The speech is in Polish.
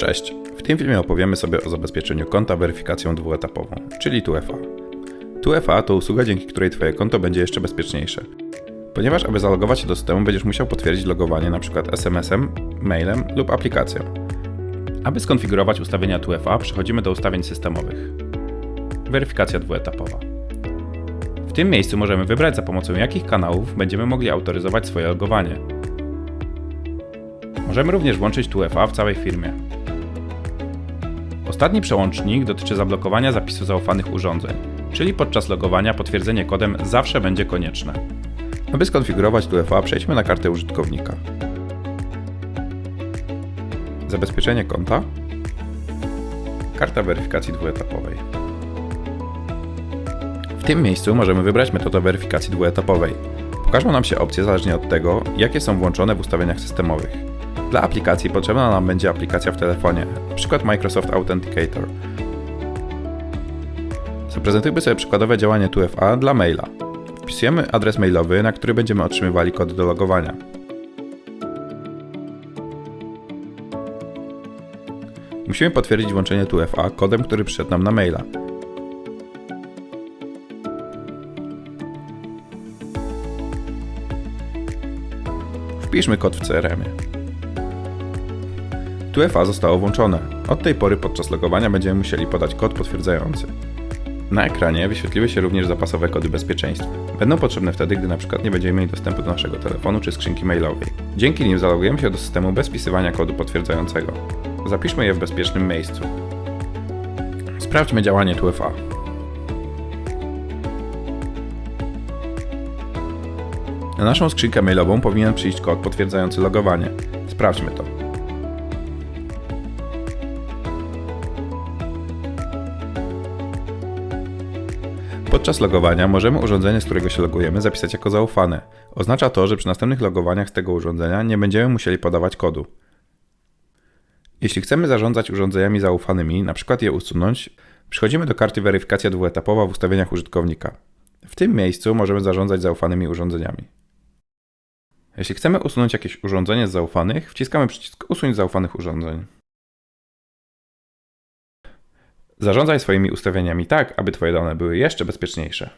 Cześć! W tym filmie opowiemy sobie o zabezpieczeniu konta weryfikacją dwuetapową, czyli 2FA. 2FA to usługa, dzięki której Twoje konto będzie jeszcze bezpieczniejsze. Ponieważ aby zalogować się do systemu będziesz musiał potwierdzić logowanie np. SMS-em, mailem lub aplikacją. Aby skonfigurować ustawienia 2FA przechodzimy do ustawień systemowych. Weryfikacja dwuetapowa. W tym miejscu możemy wybrać za pomocą jakich kanałów będziemy mogli autoryzować swoje logowanie. Możemy również włączyć 2FA w całej firmie. Ostatni przełącznik dotyczy zablokowania zapisu zaufanych urządzeń, czyli podczas logowania potwierdzenie kodem zawsze będzie konieczne. Aby skonfigurować 2FA przejdźmy na kartę użytkownika. Zabezpieczenie konta. Karta weryfikacji dwuetapowej. W tym miejscu możemy wybrać metodę weryfikacji dwuetapowej. Pokażą nam się opcje zależnie od tego, jakie są włączone w ustawieniach systemowych. Dla aplikacji potrzebna nam będzie aplikacja w telefonie, np. Microsoft Authenticator. Zaprezentujmy sobie przykładowe działanie 2FA dla maila. Wpisujemy adres mailowy, na który będziemy otrzymywali kody do logowania. Musimy potwierdzić włączenie 2FA kodem, który przyszedł nam na maila. Wpiszmy kod w CRM-ie. 2FA zostało włączone. Od tej pory podczas logowania będziemy musieli podać kod potwierdzający. Na ekranie wyświetliły się również zapasowe kody bezpieczeństwa. Będą potrzebne wtedy, gdy np. nie będziemy mieli dostępu do naszego telefonu czy skrzynki mailowej. Dzięki nim zalogujemy się do systemu bez wpisywania kodu potwierdzającego. Zapiszmy je w bezpiecznym miejscu. Sprawdźmy działanie 2FA. Na naszą skrzynkę mailową powinien przyjść kod potwierdzający logowanie. Sprawdźmy to. Podczas logowania możemy urządzenie, z którego się logujemy, zapisać jako zaufane. Oznacza to, że przy następnych logowaniach z tego urządzenia nie będziemy musieli podawać kodu. Jeśli chcemy zarządzać urządzeniami zaufanymi, np. je usunąć, przechodzimy do karty weryfikacja dwuetapowa w ustawieniach użytkownika. W tym miejscu możemy zarządzać zaufanymi urządzeniami. Jeśli chcemy usunąć jakieś urządzenie z zaufanych, wciskamy przycisk Usuń zaufanych urządzeń. Zarządzaj swoimi ustawieniami tak, aby Twoje dane były jeszcze bezpieczniejsze.